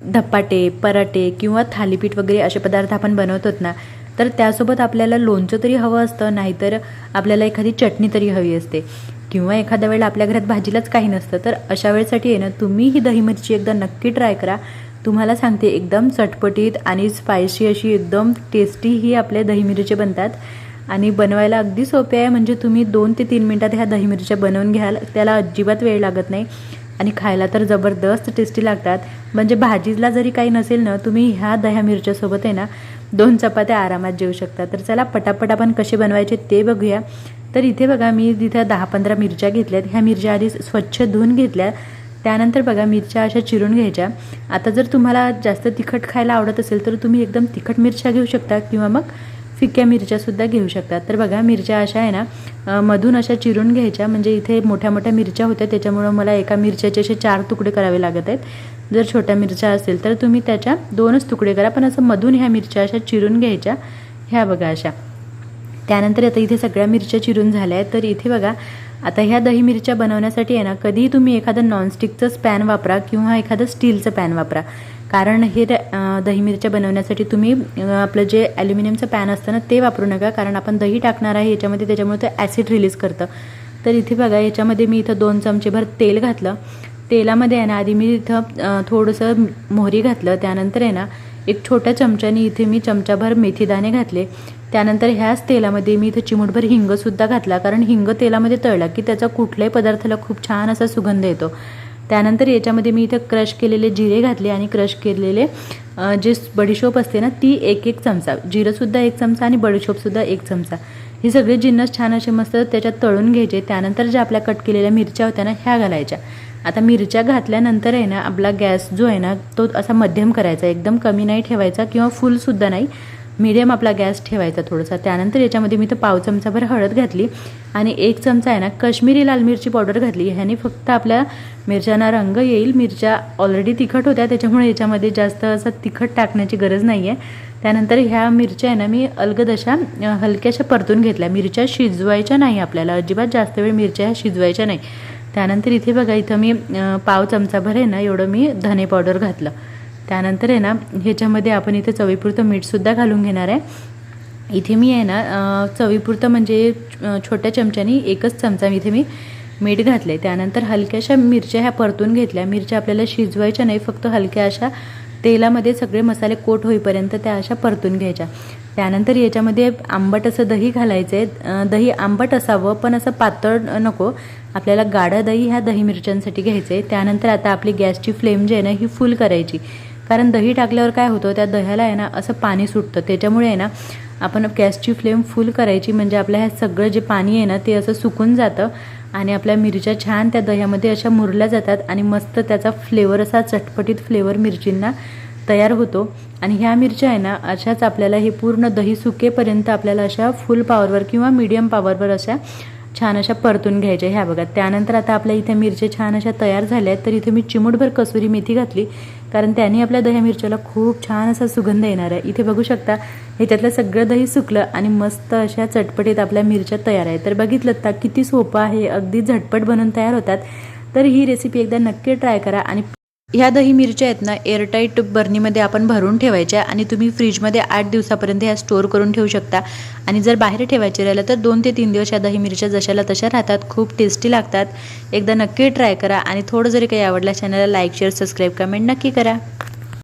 धपाटे पराटे किंवा थालीपीठ वगैरे असे पदार्थ आपण बनवतोत ना तर त्यासोबत आपल्याला लोणचं तरी हवं असतं नाहीतर आपल्याला एखादी चटणी तरी हवी असते. किंवा एखाद्या वेळेला आपल्या घरात भाजीलाच काही नसतं तर अशा वेळेसाठी आहे ना तुम्ही ही दही मिरची एकदा नक्की ट्राय करा. तुम्हाला सांगते एकदम चटपटीत आणि स्पायसी अशी एकदम टेस्टी ही आपल्या दही मिरीचे बनतात. आणि बनवायला अगदी सोपे आहे म्हणजे तुम्ही दोन ते तीन मिनटात ह्या दही मिरच्या बनवून घ्याल त्याला अजिबात वेळ लागत नाही. आणि खायला तर जबरदस्त टेस्टी लागतात. म्हणजे भाजीला जरी काही नसेल ना तुम्ही ह्या दह्या मिरच्यासोबत आहे ना दोन चपात्या आरामात जेवू शकता. तर चला पटापट आपण कसे बनवायचे ते बघूया. तर इथे बघा मी तिथे दहा पंधरा मिरच्या घेतल्यात ह्या मिरच्या आधी स्वच्छ धुवून घेतल्या त्यानंतर बघा मिरच्या अशा चिरून घ्यायच्या. आता जर तुम्हाला जास्त तिखट खायला आवडत असेल तर तुम्ही एकदम तिखट मिरच्या घेऊ शकता किंवा मग फिक्या मिरच्यासुद्धा घेऊ शकता तर बघा मिरच्या अशा आहे ना मधून अशा चिरून घ्यायच्या. म्हणजे इथे मोठ्या मोठ्या मिरच्या होत्या त्याच्यामुळं मला एका मिरच्याचे असे चार तुकडे करावे लागत आहेत. जर छोट्या मिरच्या असेल तर तुम्ही त्याच्या दोनच तुकडे करा पण असं मधून ह्या मिरच्या अशा चिरून घ्यायच्या. ह्या बघा अशा. त्यानंतर आता इथे सगळ्या मिरच्या चिरून झाल्या आहेत. तर इथे बघा आता ह्या दही मिरच्या बनवण्यासाठी आहे ना कधीही तुम्ही एखादं नॉनस्टिकचं पॅन वापरा किंवा एखादं स्टीलचं पॅन वापरा. कारण हे दही मिरच्या बनवण्यासाठी तुम्ही आपलं जे ॲल्युमिनियमचं पॅन असतं ना ते वापरू नका. कारण आपण दही टाकणार आहे याच्यामध्ये त्याच्यामुळे ते ॲसिड रिलीज करतं. तर इथे बघा याच्यामध्ये मी इथं दोन चमचेभर तेल घातलं. तेलामध्ये आहे ना आधी मी इथं थोडंसं मोहरी घातलं. त्यानंतर आहे ना एक छोट्या चमच्याने इथे मी चमचाभर मेथीदाणे घातले. त्यानंतर ह्याच तेलामध्ये मी इथं चिमूटभर हिंगसुद्धा घातला. कारण हिंग तेलामध्ये तळला की त्याचा कुठल्याही पदार्थाला खूप छान असा सुगंध येतो. त्यानंतर याच्यामध्ये मी इथं क्रश केलेले जिरे घातले आणि क्रश केलेले जे बडीशोप असते ना ती एक एक चमचा. जिरंसुद्धा एक चमचा आणि बडीशोपसुद्धा एक चमचा. हे सगळे जिन्नस छान असे मस्त त्याच्यात तळून घ्यायचे. त्यानंतर ज्या आपल्या कट केलेल्या मिरच्या होत्या ना ह्या घालायच्या. आता मिरच्या घातल्यानंतर आहे ना आपला गॅस जो आहे ना तो असा मध्यम करायचा. एकदम कमी नाही ठेवायचा किंवा फुलसुद्धा नाही. मिडियम आपला गॅस ठेवायचा थोडासा. त्यानंतर याच्यामध्ये मी तर पाव चमचाभर हळद घातली. आणि एक चमचा आहे ना कश्मीरी लाल मिरची पावडर घातली. ह्याने फक्त आपल्या मिरच्यांना रंग येईल. मिरच्या ऑलरेडी तिखट होत्या त्याच्यामुळे याच्यामध्ये जास्त असं तिखट टाकण्याची गरज नाही आहे त्यानंतर ह्या मिरच्या आहे ना मी अलगद अशा हलक्याशा परतून घेतल्या. मिरच्या शिजवायच्या नाही आपल्याला. अजिबात जास्त वेळ मिरच्या ह्या शिजवायच्या नाही. त्यानंतर इथे बघा इथं मी पाव चमचाभर आहे ना एवढं मी धने पावडर घातलं. त्यानंतर आहे ना ह्याच्यामध्ये आपण इथे चवीपुरतं मीठसुद्धा घालून घेणार आहे. इथे मी आहे ना चवीपुरतं म्हणजे छोट्या चमच्यानी एकच चमचा इथे मी मीठ घातले त्यानंतर हलक्याशा मिरच्या ह्या परतून घेतल्या. मिरच्या आपल्याला शिजवायच्या नाही फक्त हलक्या अशा तेलामध्ये सगळे मसाले कोट होईपर्यंत त्या अशा परतून घ्यायच्या. त्यानंतर याच्यामध्ये आंबट असं दही घालायचं आहे दही आंबट असावं पण असं पातळ नको. आपल्याला गाढं दही ह्या दही मिरच्यांसाठी घ्यायचं आहे त्यानंतर आता आपली गॅसची फ्लेम जी आहे ना ही फुल करायची. कारण दही टाकल्यावर काय होतं त्या दह्याला आहे ना असं पाणी सुटतं. त्याच्यामुळे आहे ना आपण गॅसची फ्लेम फुल करायची म्हणजे आपल्या ह्या सगळं जे पाणी आहे ना ते असं सुकून जातं आणि आपल्या मिरच्या छान त्या दह्यामध्ये अशा मुरल्या जातात आणि मस्त त्याचा फ्लेवर असा चटपटीत फ्लेवर मिरचींना तयार होतो. आणि ह्या मिरच्या आहे ना अशाच आपल्याला हे पूर्ण दही सुकेपर्यंत आपल्याला अशा फुल पॉवरवर किंवा मीडियम पॉवरवर अशा छान अशा परतून घ्यायच्या. ह्या बघा त्यानंतर आता आपल्या इथे मिरच्या छान अशा तयार झाल्या आहेत. तर इथे मी चिमूटभर कसुरी मेथी घातली. कारण त्याने आपल्या दह्या मिरच्याला खूप छान असा सुगंध येणार आहे. इथे बघू शकता ह्याच्यातलं सगळं दही सुकलं आणि मस्त अशा चटपटीत आपल्या मिरच्या तयार आहे तर बघितलं तर किती सोपं आहे अगदी झटपट बनून तयार होतात. तर ही रेसिपी एकदा नक्की ट्राय करा आणि ह्या दही मिरच्या आहेत ना एअरटाईट बर्नीमध्ये आपण भरून ठेवायच्या आणि तुम्ही फ्रीजमध्ये आठ दिवसापर्यंत ह्या स्टोअर करून ठेवू शकता. आणि जर बाहेर ठेवायचे राहिलं तर दोन ते तीन दिवस ह्या दही मिरच्या जशाला तशा राहतात खूप टेस्टी लागतात. एकदा नक्की ट्राय करा आणि थोडं जरी काही आवडलं चॅनलला लाईक शेअर सबस्क्राईब कमेंट नक्की करा.